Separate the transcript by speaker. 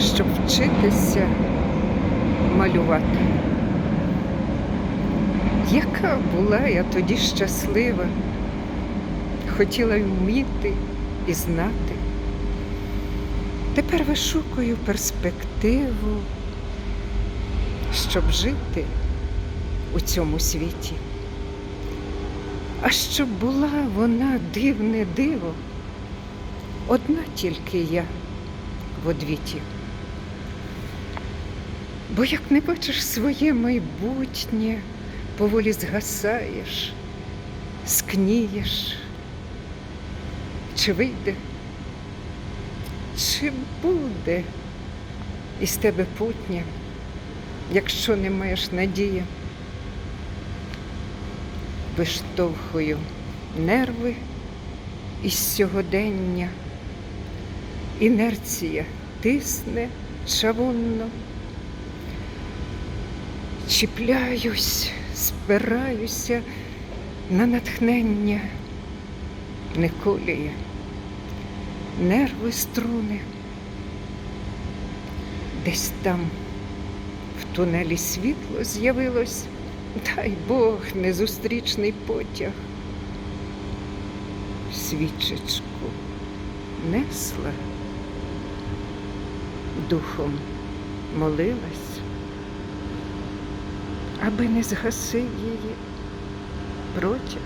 Speaker 1: щоб вчитися малювати. Яка була я тоді щаслива, хотіла вміти і знати. Тепер вишукую перспективу, щоб жити у цьому світі. А щоб була вона дивне диво, одна тільки я в одвіті. Бо як не бачиш своє майбутнє, поволі згасаєш, скнієш, чи вийде, чи буде із тебе путнє, якщо не маєш надії, виштовхую нерви із сьогодення, інерція тисне чавунно. Чіпляюсь, спираюся на натхнення, не коліє, нерви струни. Десь там в тунелі світло з'явилось, дай Бог, незустрічний потяг. Свічечку несла, духом молилась аби не згаси її протяг.